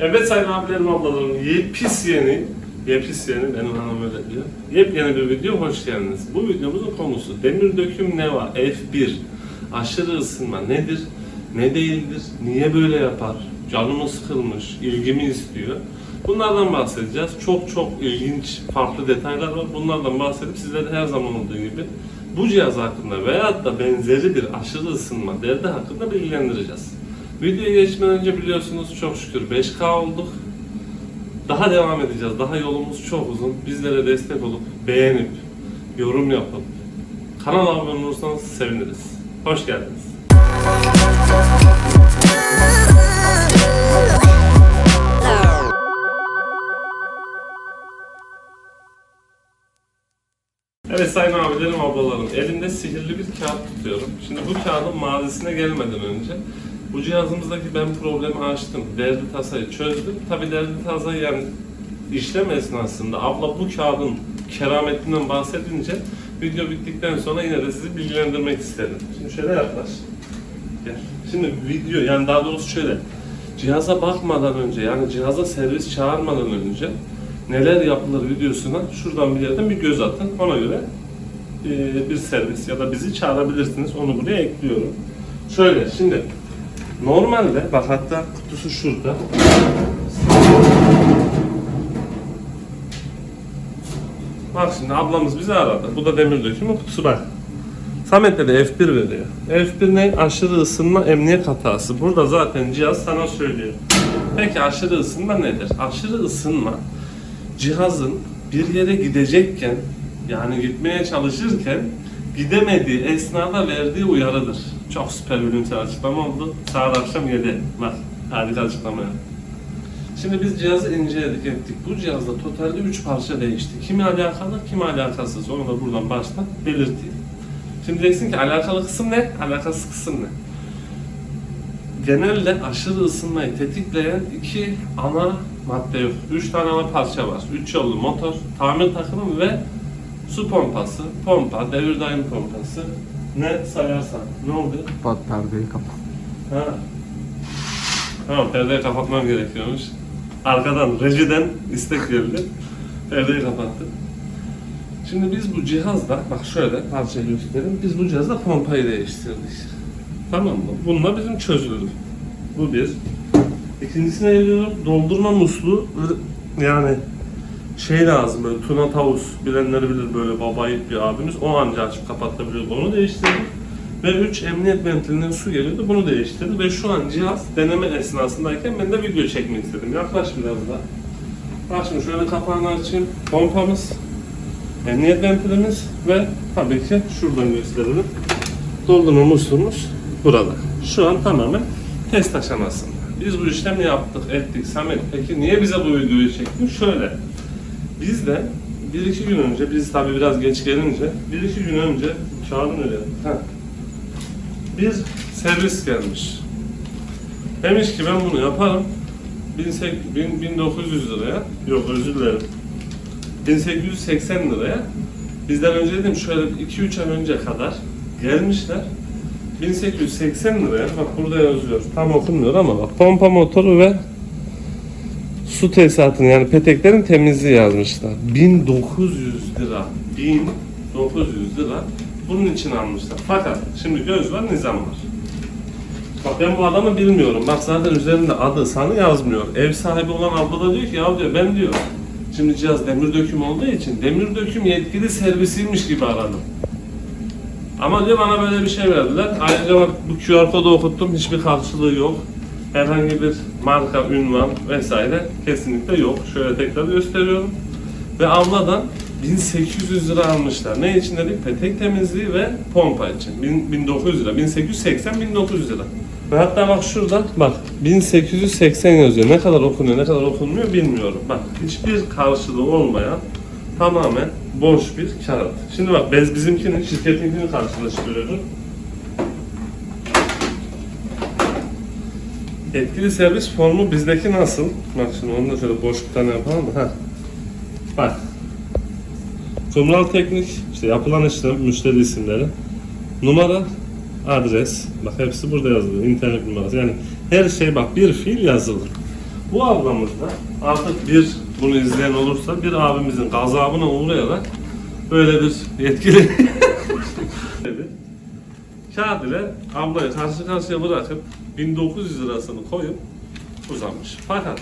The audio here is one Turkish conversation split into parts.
Evet sayın abilerim ablalarım yepis yeni Yepis yeni benim hanım öyle diyor. Yepyeni bir video hoş geldiniz. Bu videomuzun konusu demir döküm ne var? F1 aşırı ısınma nedir? Ne değildir? Niye böyle yapar? Canımı sıkılmış, ilgimi istiyor. Bunlardan bahsedeceğiz. Çok çok ilginç, farklı detaylar var. Bunlardan bahsedip sizlere her zaman olduğu gibi bu cihaz hakkında veyahut da benzeri bir aşırı ısınma derdi hakkında bilgilendireceğiz. Videoya geçmeden önce biliyorsunuz çok şükür 5K olduk. Daha devam edeceğiz. Daha yolumuz çok uzun. Bizlere destek olup, beğenip, yorum yapıp, kanala abone olursanız seviniriz. Hoş geldiniz. Evet sayın abilerim, ablalarım. Elimde sihirli bir kağıt tutuyorum. Şimdi bu kağıdın mazisine gelmeden önce bu cihazımızdaki ben problemi açtım. Derdi tasayı çözdüm. Tabi derdi tasayı yani işlem esnasında abla bu kağıdın kerametinden bahsedince video bittikten sonra yine de sizi bilgilendirmek istedim. Şimdi şöyle yaklaş. Şimdi video yani daha doğrusu şöyle. Cihaza bakmadan önce yani cihaza servis çağırmadan önce neler yapılır videosuna şuradan bir yerden bir göz atın. Ona göre bir servis ya da bizi çağırabilirsiniz. Onu buraya ekliyorum. Şöyle şimdi normalde bak hatta kutusu şurada. Bak şimdi ablamız bizi aradı. Bu da demir dökümü kutusu bak. Samet'te de F1 veriyor. F1 ne? Aşırı ısınma emniyet hatası. Burada zaten cihaz sana söylüyor. Peki aşırı ısınma nedir? Aşırı ısınma cihazın bir yere gidecekken yani gitmeye çalışırken gidemediği esnada verdiği uyarıdır. Çok süper bilimsel açıklama oldu. Saat akşam 7. Bak harika açıklama yaptı. Şimdi biz cihazı inceledik ettik. Bu cihazda totalde 3 parça değişti. Kimi alakalı, kimi alakasız. Onu da buradan baştan belirteyim. Şimdi diyeceksin ki alakalı kısım ne? Alakasız kısım ne? Genelde aşırı ısınmayı tetikleyen iki ana madde yok. Üç tane ana parça var. Üç yollu motor, tamir takımı ve su pompası, pompa, devir daim pompası. Ne sayarsan. Ne oluyor? Kapat perdeyi kapat. Ha. Tamam perdeyi kapatmam gerekiyormuş. Arkadan, rejiden istek geldi. Perdeyi kapattık. Şimdi biz bu cihazda, bak şöyle parçayı göstereyim. Biz bu cihazda pompayı değiştirdik. Tamam mı? Bununla bizim çözülür. Bu bir. İkincisine geliyorum. Doldurma musluğu yani şey lazım böyle tuna tavus bilenleri bilir böyle babayit bir abimiz. O anca açıp kapatabiliyordu onu değiştirdik. Ve 3 emniyet ventilinden su geliyordu bunu değiştirdi ve şu an cihaz deneme esnasındayken ben de video çekmek istedim. Yaklaş biraz daha bak şimdi şöyle kapağını açayım. Pompamız emniyet ventilimiz ve tabii ki şuradan gösterelim. Doldurma musluğumuz burada. Şu an tamamen test aşamasında. Biz bu işlemi yaptık ettik. Samet peki niye bize bu videoyu çektin? Şöyle biz de bir iki gün önce, biz tabi biraz geç gelince, bir iki gün önce kağıdın öyle. Ha. Bir servis gelmiş. Demiş ki ben bunu yaparım. 1800 bin- 1900 liraya, yok özür dilerim. 1880 liraya. Bizden önce dedim şöyle 2-3 ay önce kadar gelmişler. 1880 liraya, bak burada yazıyor, tam okunmuyor ama bak pompa motoru ve su tesisatının yani peteklerin temizliği yazmışlar. 1900 lira. 1900 lira bunun için almışlar. Fakat şimdi göz var, nizam var. Bak ben bu adamı bilmiyorum. Bak zaten üzerinde adı, sanı yazmıyor. Ev sahibi olan abla da diyor ki ya diyor ben diyor. Şimdi cihaz demir döküm olduğu için demir döküm yetkili servisiymiş gibi aradım. Ama diyor bana böyle bir şey verdiler. Ayrıca bak bu QR kodu okuttum. Hiçbir karşılığı yok. Herhangi bir marka, ünvan vesaire kesinlikle yok. Şöyle tekrar gösteriyorum. Ve abladan 1800 lira almışlar. Ne için dedik? Petek temizliği ve pompa için. Bin- 1900 lira. 1880 1900 lira. Ve hatta bak şurada bak 1880 yazıyor. Ne kadar okunuyor, ne kadar okunmuyor bilmiyorum. Bak hiçbir karşılığı olmayan tamamen boş bir kağıt. Şimdi bak biz bizimkinin, şirketinkini karşılaştırıyorum. Etkili servis formu bizdeki nasıl? Bak şimdi onu da şöyle boş bir tane yapalım mı? Heh. Bak. Kumral teknik, işte yapılan işlem, müşteri isimleri. Numara, adres. Bak hepsi burada yazılı. İnternet numarası. Yani her şey bak bir fiil yazılı. Bu ablamız da artık bir bunu izleyen olursa bir abimizin gazabına uğrayarak böyle bir yetkili. Kağıt ile ablayı karşı karşıya bırakıp 1900 lirasını koyup uzamış. Fakat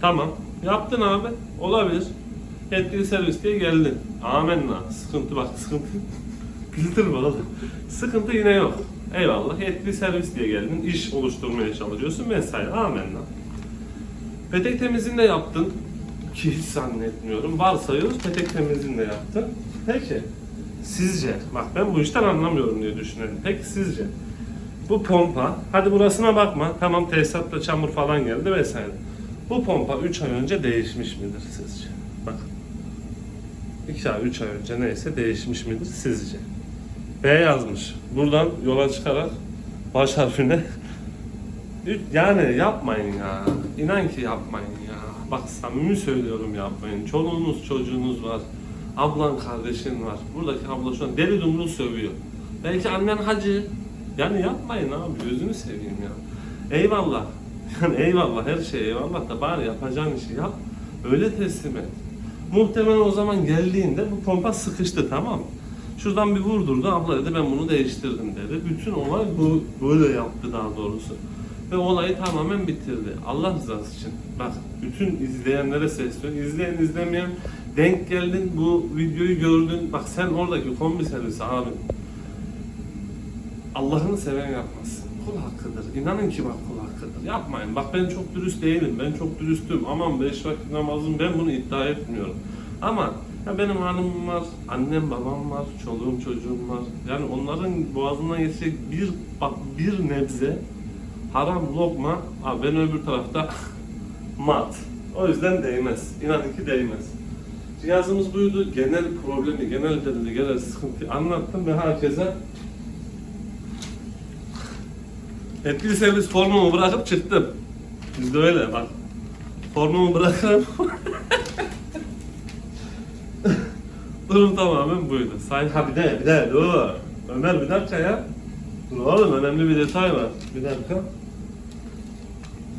tamam yaptın abi olabilir. Yetkili servis diye geldin. Amenna. Sıkıntı bak sıkıntı. Güldürme oğlum. Sıkıntı yine yok. Eyvallah. Yetkili servis diye geldin. iş oluşturmaya çalışıyorsun vesaire. Amenna. Petek temizliğini de yaptın. Ki hiç zannetmiyorum. Varsayıyoruz petek temizliğini de yaptın. Peki. Sizce, bak ben bu işten anlamıyorum diye düşünelim. Peki sizce bu pompa, hadi burasına bakma, tamam tesisatla çamur falan geldi vesaire. Bu pompa 3 ay önce değişmiş midir sizce? Bak. 2 ay, 3 ay önce neyse değişmiş midir sizce? B yazmış. Buradan yola çıkarak baş harfine yani yapmayın ya. İnan ki yapmayın ya. Bak samimi söylüyorum yapmayın. Çoluğunuz çocuğunuz var. Ablan kardeşin var. Buradaki abla şu an deli dumrul sövüyor. Belki annen hacı. Yani yapmayın abi gözünü seveyim ya. Eyvallah. Yani eyvallah her şey eyvallah da bari yapacağın işi yap. Öyle teslim et. Muhtemelen o zaman geldiğinde bu pompa sıkıştı tamam? Şuradan bir vurdurdu abla dedi ben bunu değiştirdim dedi. Bütün olay bu böyle yaptı daha doğrusu. Ve olayı tamamen bitirdi. Allah rızası için. Bak bütün izleyenlere sesleniyorum. İzleyen izlemeyen denk geldin bu videoyu gördün. Bak sen oradaki kombi servisi abi. Allah'ını seven yapmasın. Kul hakkıdır. İnanın ki bak kul hakkıdır. Yapmayın. Bak ben çok dürüst değilim. Ben çok dürüstüm. Aman beş vakit namazım ben bunu iddia etmiyorum. Ama ya benim hanımım var, annem babam var, çoluğum çocuğum var. Yani onların boğazından geçecek bir bak bir nebze haram lokma. Abi ben öbür tarafta mat. O yüzden değmez. İnanın ki değmez. Cihazımız buydu. Genel problemi, genel derdi, genel sıkıntıyı anlattım ve herkese Etkili servis formumu bırakıp çıktım. Bizde öyle bak. Formumu bırakırım. Durum tamamen buydu. Say ha bir de bir de dur. Ömer bir dakika ya. Dur oğlum önemli bir detay var. Bir dakika.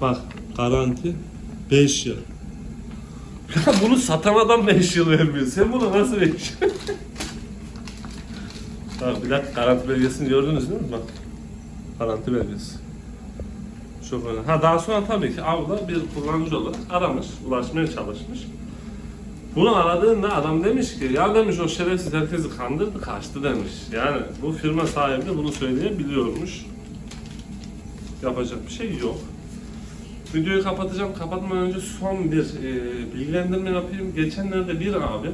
Bak garanti 5 yıl. Ya bunu satan adam 5 yıl vermiyor. Sen bunu nasıl 5 yıl? Bak bir dakika garanti belgesini gördünüz değil mi? Bak. Garanti belgesi. Çok önemli. Ha daha sonra tabii ki abla bir kullanıcı olarak aramış, ulaşmaya çalışmış. Bunu aradığında adam demiş ki ya demiş o şerefsiz herkesi kandırdı kaçtı demiş. Yani bu firma sahibi de bunu söyleyebiliyormuş. Yapacak bir şey yok. Videoyu kapatacağım. Kapatmadan önce son bir e, bilgilendirme yapayım. Geçenlerde bir abi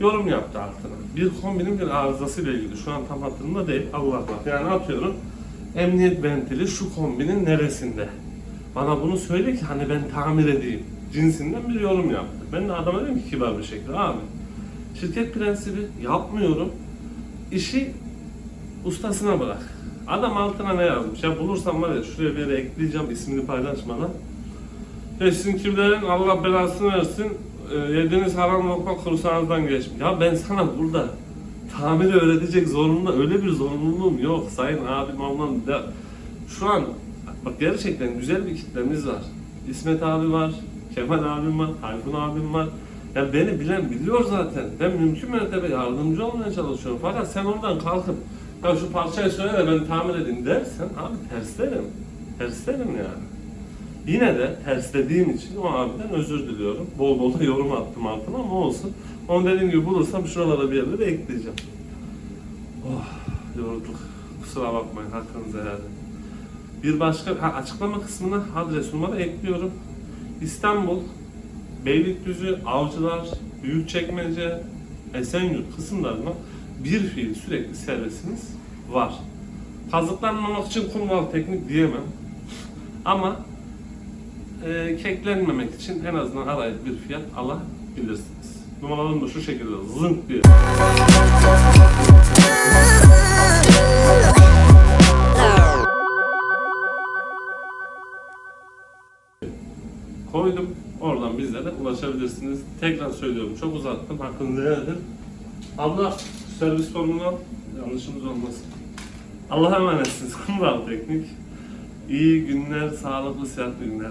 yorum yaptı altına. Bir kombinin bir arızasıyla ilgili. Şu an tam hatırımda değil. Allah bak. Yani atıyorum. Emniyet ventili şu kombinin neresinde? Bana bunu söyle ki hani ben tamir edeyim. Cinsinden bir yorum yaptı. Ben de adama dedim ki kibar bir şekilde abi. Şirket prensibi yapmıyorum. İşi ustasına bırak. Adam altına ne yazmış? Ya bulursam var ya şuraya bir yere ekleyeceğim ismini paylaşmadan. Ve sizin kimlerin Allah belasını versin. E, yediğiniz haram lokma kursağınızdan geçmiş. Ya ben sana burada tamiri öğretecek zorunlu öyle bir zorunluluğum yok sayın abim ablam da şu an bak gerçekten güzel bir kitlemiz var. İsmet abi var, Kemal abim var, Tayfun abim var. Ya beni bilen biliyor zaten. Ben mümkün mertebe yardımcı olmaya çalışıyorum. Fakat sen oradan kalkıp ya şu parçayı söyle de ben tamir edeyim dersen abi terslerim. Terslerim yani. Yine de terslediğim için o abiden özür diliyorum. Bol bol da yorum attım altına ama olsun. Onu dediğim gibi bulursam şuralara bir yerlere ekleyeceğim. Oh yorulduk. Kusura bakmayın hakkınızı edin. Bir başka ha, açıklama kısmına adres numara ekliyorum. İstanbul, Beylikdüzü, Avcılar, Büyükçekmece, Esenyurt kısımlarına bir fiil sürekli servisimiz var. Kazıklanmamak için kurval teknik diyemem. Ama e, keklenmemek için en azından arayıp bir fiyat alabilirsiniz. Numaralarım da şu şekilde zınk diye. koydum. Oradan bizlere ulaşabilirsiniz. Tekrar söylüyorum çok uzattım. Hakkınızı helal. Abla servis formunu al. Yanlışımız olmasın. Allah'a emanetsiniz. Kumral Teknik. İyi günler, sağlıklı, sıhhatli günler.